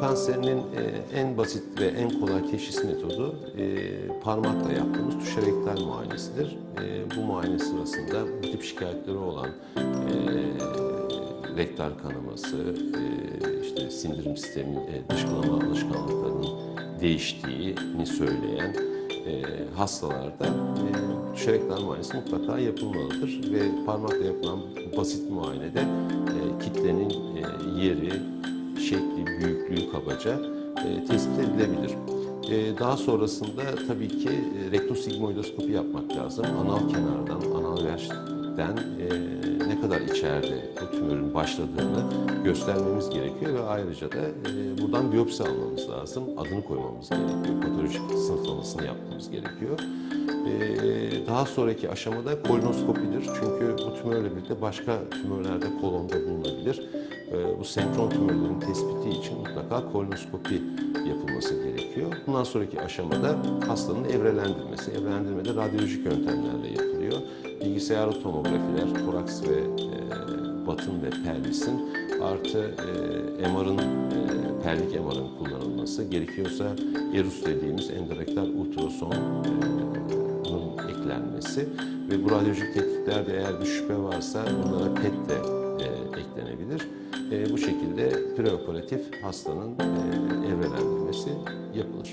Kanserinin e, en basit ve en kolay teşhis metodu e, parmakla yaptığımız tuşerektal muayenesidir. E, bu muayene sırasında bu tip şikayetleri olan rektal kanaması, işte sindirim sisteminin e, dışkılama alışkanlıklarının değiştiğini söyleyen hastalarda tuşerektal muayenesi mutlaka yapılmalıdır ve parmakla yapılan basit muayenede kitlenin yeri, şekli, kabaca e, tespit edilebilir. E, daha sonrasında tabii ki e, rektosigmoidoskopi yapmak lazım. Anal kenardan, anal verden e, ne kadar içeride bu tümörün başladığını göstermemiz gerekiyor ve ayrıca da e, buradan biyopsi almamız lazım. Adını koymamız gerekiyor. Patolojik sınıflamasını yapmamız gerekiyor. E, daha sonraki aşamada kolonoskopidir. Çünkü tümörle birlikte başka tümörlerde kolonda bulunabilir. E, bu senkron tümörlerin tespiti için mutlaka kolonoskopi yapılması gerekiyor. Bundan sonraki aşamada hastanın evrelendirmesi. Evrelendirmede radyolojik yöntemlerle yapılıyor. Bilgisayarlı tomografiler, toraks ve e, batın ve pelvisin artı e, MR'ın, e, pelvik MR'ın kullanılması. Gerekiyorsa ERUS dediğimiz endorektal ultrasonun eklenmesi ve bu radyolojik tetkiklerde eğer bir şüphe varsa bunlara PET de e, eklenebilir. E, bu şekilde preoperatif hastanın e, evrelendirmesi yapılır.